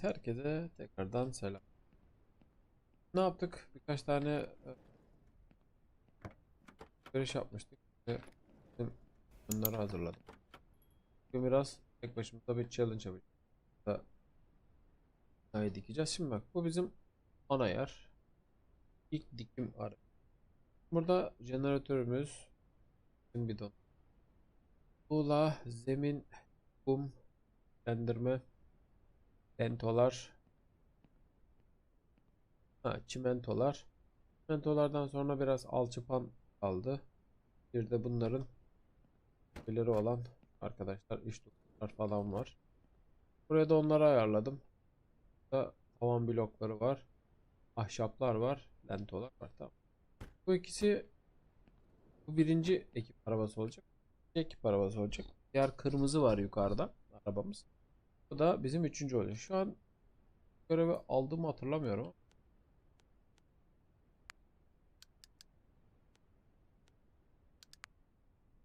Herkese tekrardan selam. Ne yaptık? Birkaç tane e, görüş yapmıştık. Bunları hazırladım. Bugün biraz tek başımıza bir challenge yapacağız. Binayı dikeceğiz. Şimdi bak bu bizim ana yer. İlk dikim arı. Burada jeneratörümüz bidon. Tuğla, zemin, kum, rendirme, Pentolar. Ha, çimentolar. Çimentolardan sonra biraz alçıpan kaldı. Bir de bunların ileri olan arkadaşlar iş tutlar falan var. Buraya da onları ayarladım. Burada tavan blokları var. Ahşaplar var. Lentolar var. Tamam. Bu ikisi bu birinci ekip arabası olacak. İkinci ekip arabası olacak. Diğer kırmızı var yukarıda arabamız. Bu da bizim üçüncü olacak. Şu an görevi aldığımı hatırlamıyorum.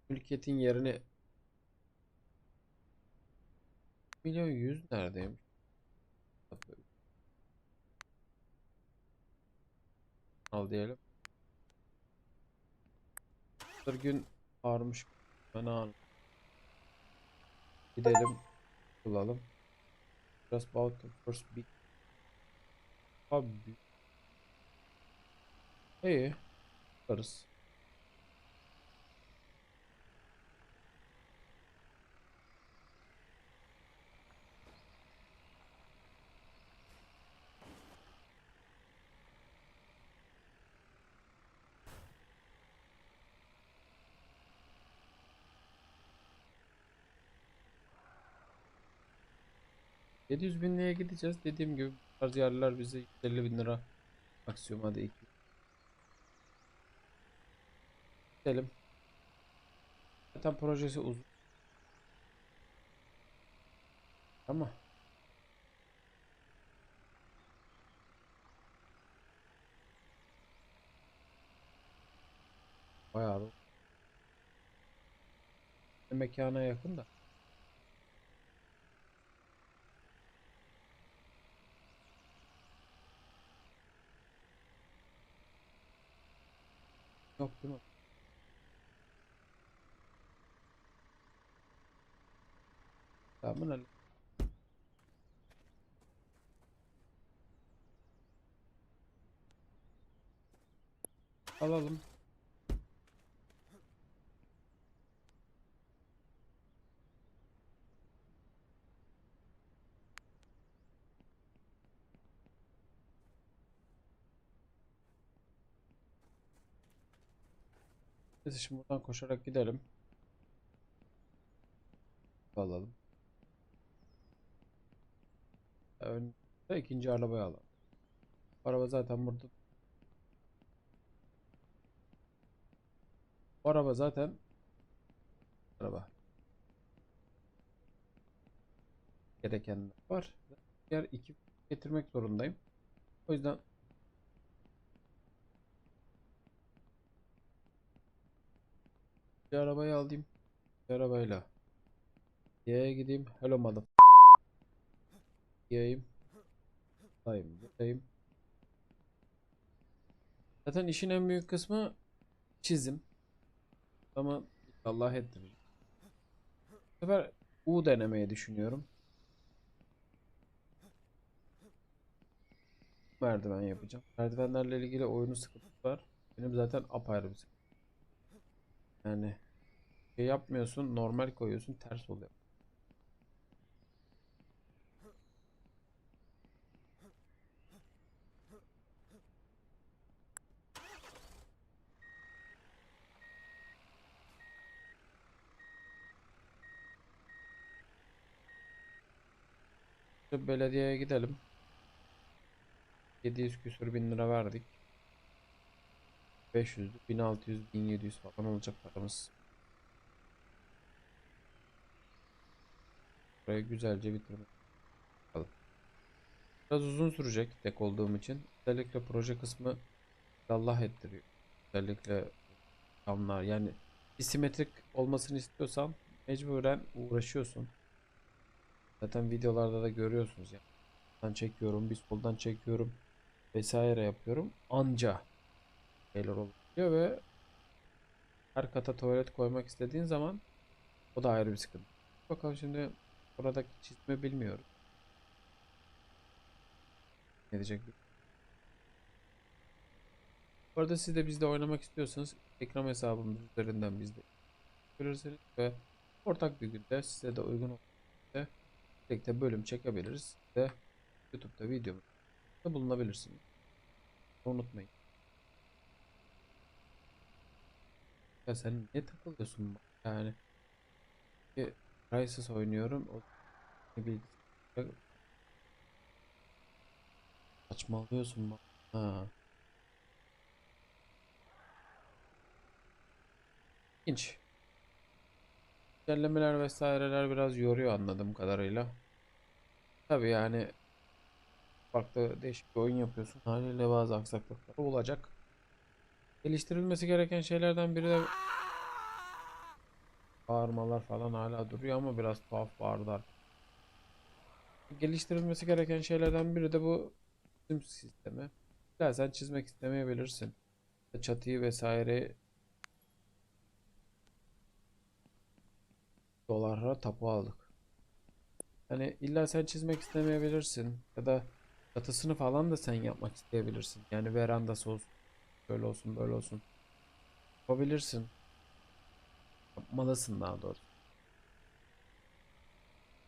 Mülkiyetin yerini milyon yüz neredeymiş? Al diyelim. Bir gün ağrımış. Fena. Gidelim. Bulalım. just about the first beat. Hobby. Hey, first. ...700 bin liraya gideceğiz. Dediğim gibi bu tarz yerler bize 150 bin lira maksimum hadi 200. Gidelim. Zaten projesi uzun. Ama bayağı da mekana yakın da. Yok değil mi? Tamam öyle. Alalım. Neyse şimdi buradan koşarak gidelim. Alalım. Önde ikinci arabayı alalım. Araba zaten burada. Bu araba zaten araba. Gerekenler var. Diğer iki getirmek zorundayım. O yüzden bir arabayı alayım. Bir arabayla Y'ye gideyim. Hello mother. Y'yim. Dayım. Buradayım. Zaten işin en büyük kısmı çizim. Ama Allah ettirir. Bu sefer U denemeyi düşünüyorum. Merdiven yapacağım. Merdivenlerle ilgili oyunu sıkıntısı var. Benim zaten apayrı bir sıkıntı. Yani şey yapmıyorsun, normal koyuyorsun, ters oluyor. Belediyeye gidelim. 700 küsür bin lira verdik. 500, 1600, 1700 falan olacak paramız. Burayı güzelce bitirmek. Bakalım. Biraz uzun sürecek tek olduğum için. Özellikle proje kısmı Allah ettiriyor. Özellikle camlar yani simetrik olmasını istiyorsan mecburen uğraşıyorsun. Zaten videolarda da görüyorsunuz ya. sağdan çekiyorum, bir soldan çekiyorum vesaire yapıyorum. Anca şeyler oluyor ve her kata tuvalet koymak istediğin zaman o da ayrı bir sıkıntı. Bakalım şimdi buradaki çizme bilmiyorum. Ne diyecek? Bu arada siz de bizde oynamak istiyorsanız ekran hesabımız üzerinden bizde görürsünüz ve ortak bir günde size de uygun olursa birlikte bölüm çekebiliriz ve YouTube'da videomuzda bulunabilirsiniz. Unutmayın. Ya sen niye takılıyorsun? Yani bir Crysis oynuyorum. O ne bilgisayar saçmalıyorsun bak. Ha. İlginç. Güncellemeler vesaireler biraz yoruyor anladığım kadarıyla. Tabii yani farklı değişik bir oyun yapıyorsun. Haliyle bazı aksaklıklar olacak. Geliştirilmesi gereken şeylerden biri de bağırmalar falan hala duruyor ama biraz tuhaf bağırdılar. Geliştirilmesi gereken şeylerden biri de bu çizim sistemi. Ya sen çizmek istemeyebilirsin. Çatıyı vesaire dolara tapu aldık. Hani illa sen çizmek istemeyebilirsin ya da çatısını falan da sen yapmak isteyebilirsin. Yani verandası olsun, böyle olsun, böyle olsun. Yapabilirsin. Yapmalısın daha doğrusu.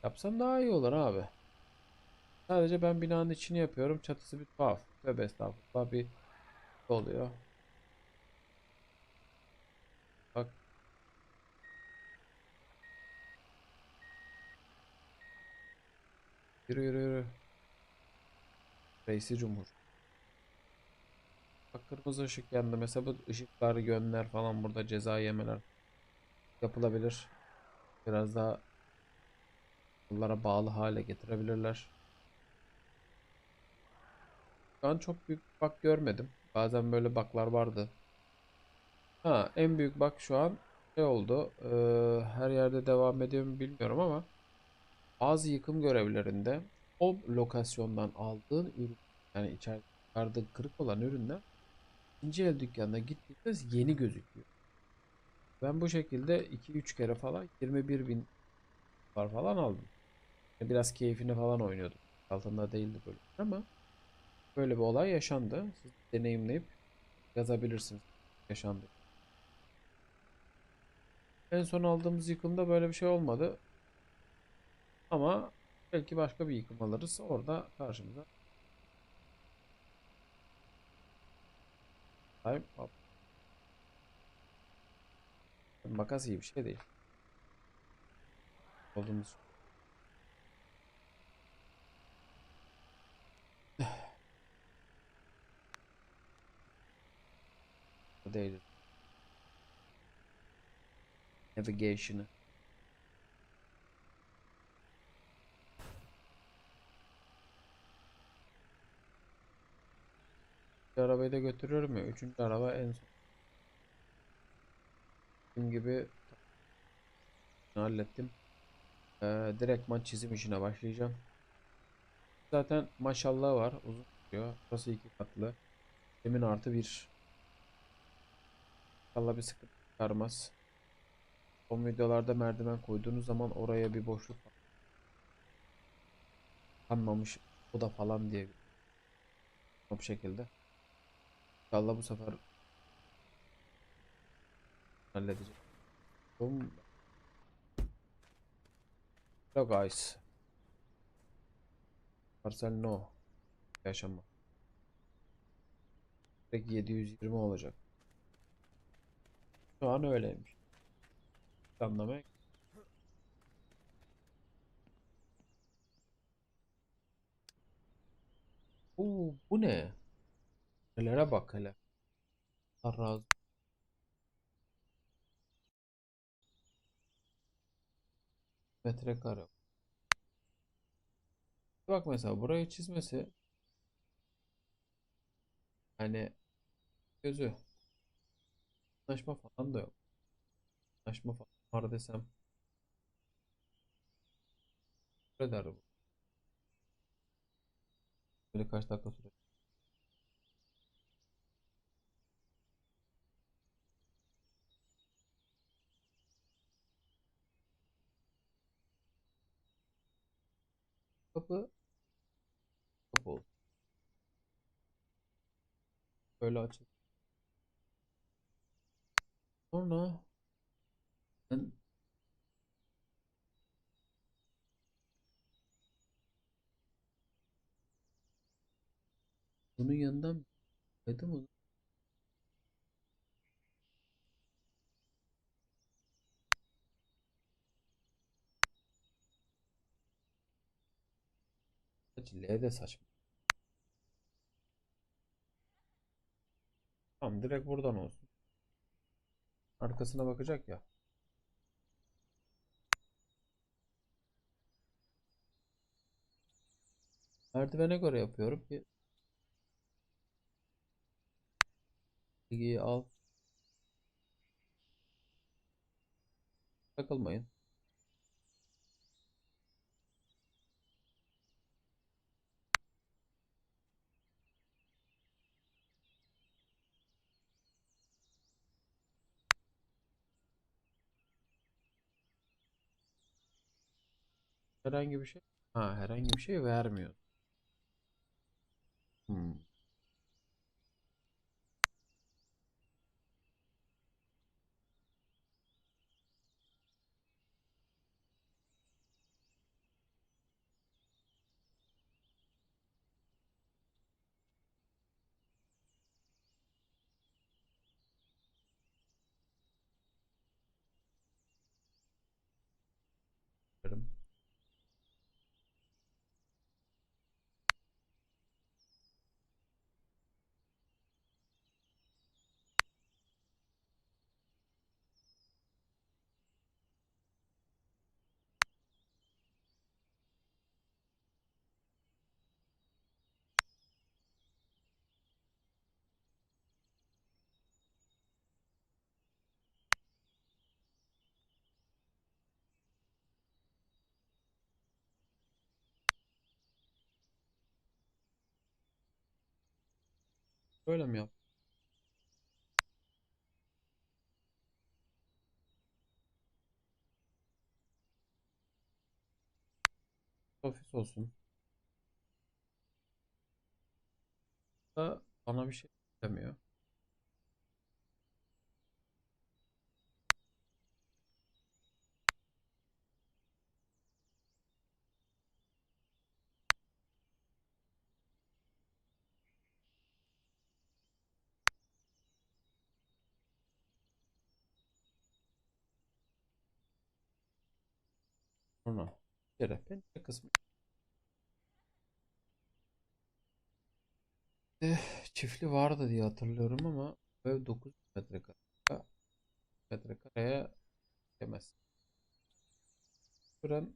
Yapsan daha iyi olur abi. Sadece ben binanın içini yapıyorum. Çatısı bir tuhaf. Tövbe estağfurullah bir oluyor. Bak. Yürü yürü yürü. Reisi Cumhur. Bak kırmızı ışık yandı. Mesela bu ışıklar yönler falan burada ceza yemeler yapılabilir. Biraz daha bunlara bağlı hale getirebilirler. Şu an çok büyük bak görmedim. Bazen böyle baklar vardı. Ha en büyük bak şu an şey oldu. Ee, her yerde devam ediyor mu bilmiyorum ama bazı yıkım görevlerinde o lokasyondan aldığın ürün yani içeride kırık olan ürünler ikinci el dükkanına gittiğinde yeni gözüküyor. Ben bu şekilde 2-3 kere falan 21 bin var falan aldım. Biraz keyfine falan oynuyordum. Altında değildi böyle ama böyle bir olay yaşandı. Siz deneyimleyip yazabilirsiniz. Yaşandı. En son aldığımız yıkımda böyle bir şey olmadı. Ama belki başka bir yıkım alırız. Orada karşımıza. Time up. Makas iyi bir şey değil. Olduğumuz. Değil. Navigation'ı. Arabayı da götürüyorum ya. Üçüncü araba en son. Dediğim gibi hallettim. Ee, direktman çizim işine başlayacağım. Zaten maşallah var. Uzun sürüyor. Burası iki katlı. Zemin artı bir. İnşallah bir sıkıntı çıkarmaz. Son videolarda merdiven koyduğunuz zaman oraya bir boşluk kalmamış o da falan diye bu şekilde. İnşallah bu sefer halledecek. Boom. Hello guys. Parcel no. Yaşama. Direkt 720 olacak. Şu an öyleymiş. Anlamak. Oo, bu ne? Nelere bak hele. Allah razı metrekare. Bak mesela burayı çizmesi hani gözü anlaşma falan da yok. Anlaşma falan var desem ne der bu? Böyle kaç dakika sürer? Kapı olsun. Böyle açıl. Sonra ben bunun yanından kaydım mı? Gerçi L de saçma. Tamam direkt buradan olsun. Arkasına bakacak ya. Merdivene göre yapıyorum ki bilgiyi al. Takılmayın. Herhangi bir şey. Ha herhangi bir şey vermiyor. Hmm. Böyle mi yap? Ofis olsun. Da bana bir şey demiyor. Sonra pencere kısmı. Çiftli vardı diye hatırlıyorum ama ev 9 metrekare. Metrekareye yemez. Fren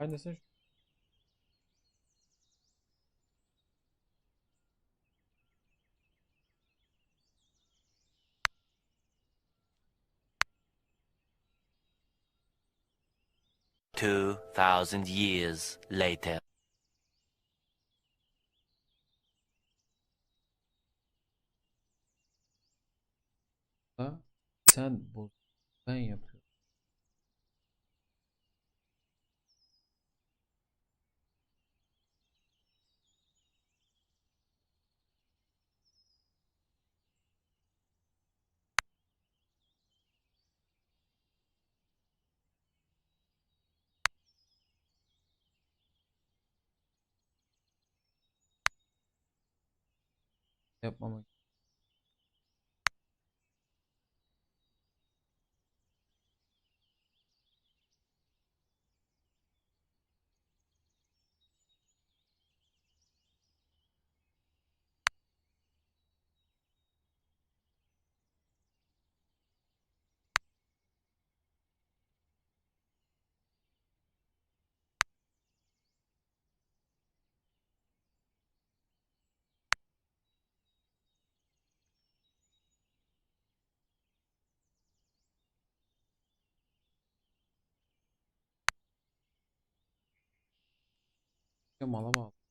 Neredesin? Two thousand years later. Sen bu sen yap. Ben yapıyorum. Yapmamak. mala bağlı. Bizim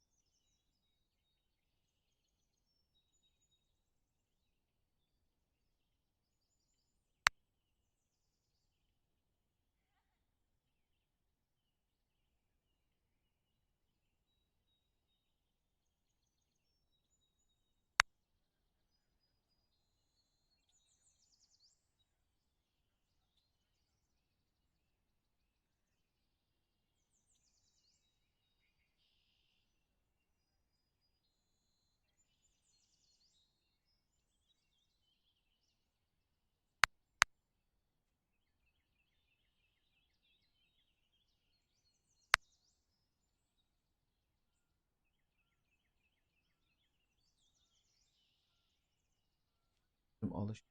alış.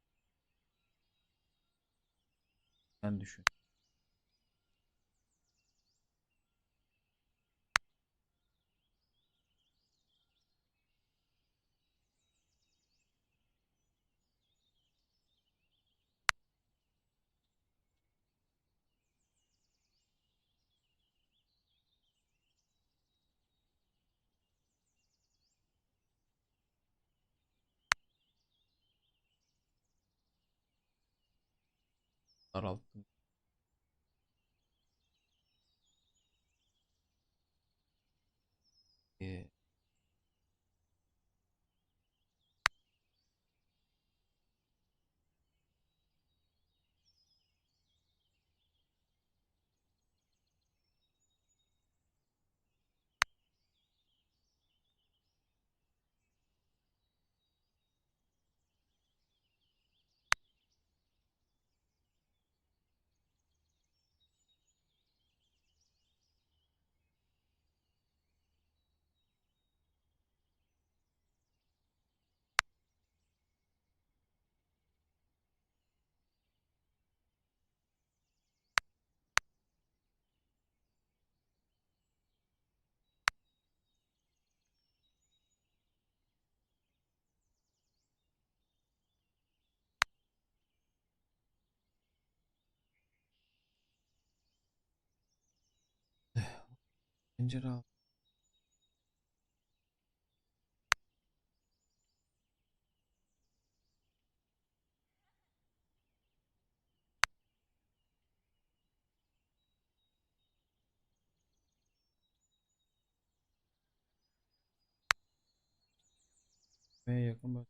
Sen düşün. daralttı pencere yakın bak.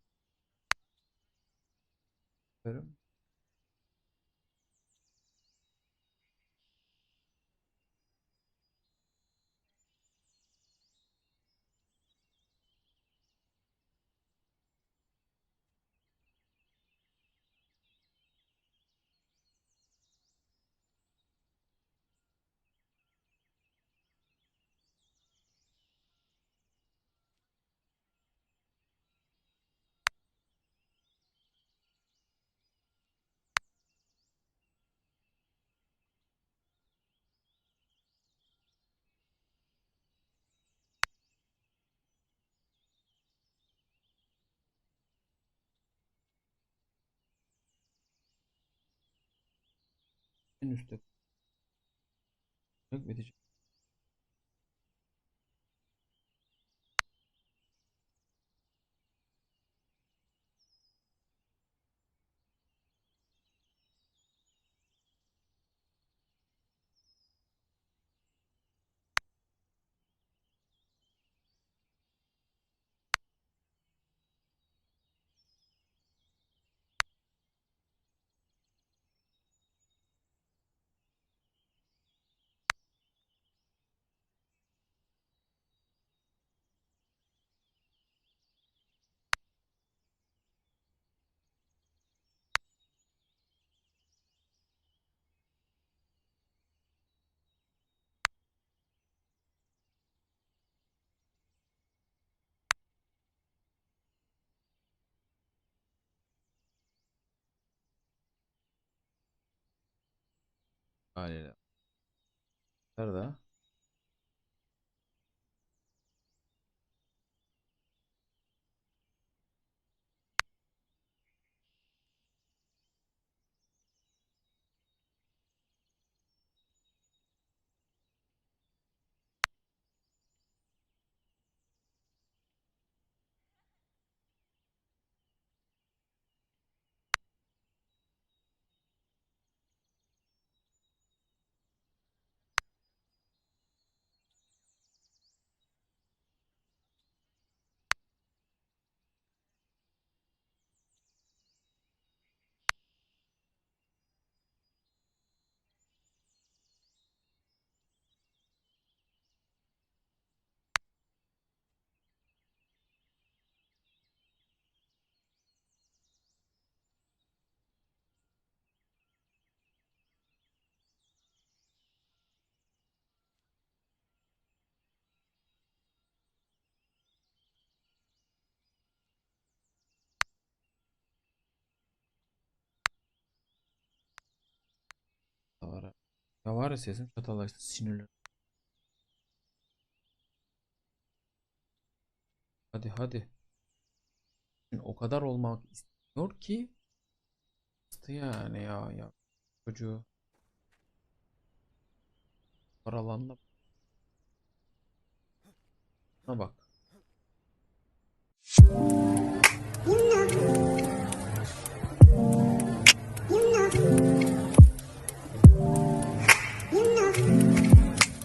Yok bitecek. Haliyle. Nerede? Ya var ya sesim çatalaştı sinirler. Hadi hadi. O kadar olmak istiyor ki yani ya ya çocuğu paralandı. Buna bak.